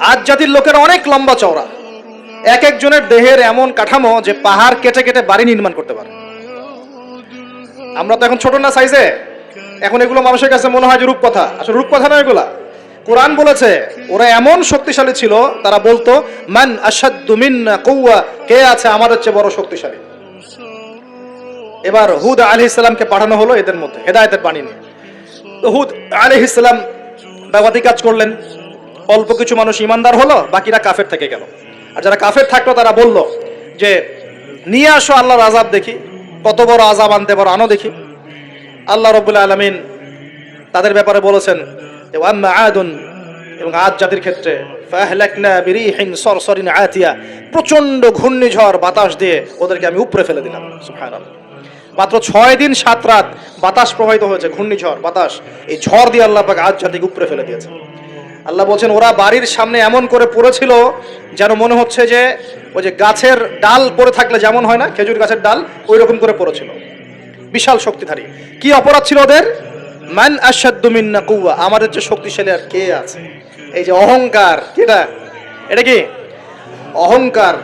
আজ জাতির লোকের অনেক লম্বা চওড়া। এক একজনের দেহের এমন কাঠামো যে পাহাড় কেটে কেটে বাড়ি নির্মাণ করতে পারে। আমরা তো এখন ছোট না সাইজে এখন এগুলো মানুষের কাছে মনে হয় যে রূপকথা। আসলে রূপকথা নয় এগুলা। কোরআন বলেছে, ওরা এমন শক্তিশালী ছিল, তারা বলতো, মান আসাদ্দু মিন্না কৌয়া কে আছে আমাদের হচ্ছে বড় শক্তিশালী? এবার হুদ আলি ইসলামকে পাঠানো হলো এদের মধ্যে, হেদায়তের বাণী নিয়ে। হুদ আলি ইসলাম দাওয়াতি কাজ করলেন। অল্প কিছু মানুষ ইমানদার হলো, বাকিরা কাফের থেকে গেল। আর যারা কাফের থাকল, তারা বলল যে, নিয়ে আসো আল্লাহর আজাব দেখি, কত বড় আজাব আনতে পারো, আনো দেখি। আল্লাহ রবুল্লা আলমিন তাদের ব্যাপারে বলেছেন আদুন এবং আজ জাতির ক্ষেত্রে প্রচণ্ড ঘূর্ণিঝড়, বাতাস দিয়ে ওদেরকে আমি উপরে ফেলে দিলাম মাত্র ছয় দিন সাত রাত বাতাস প্রবাহিত হয়েছে, ঘূর্ণিঝড়, বাতাস, এই ঝড় দিয়ে আল্লাহ আজ জাতিকে উপরে ফেলে দিয়েছে আল্লাহ বলছেন, ওরা বাড়ির সামনে এমন করে পড়েছিল যেন মনে হচ্ছে যে ওই যে গাছের ডাল পড়ে থাকলে যেমন হয় না, খেজুর গাছের ডাল ওই রকম করে পড়েছিল। বিশাল শক্তিধারী। কি অপরাধ ছিল ওদের? মান মিন্না কুয়া আমাদের যে শক্তিশালী আর কে আছে? এই যে অহংকার কেটা এটা কি? অহংকার।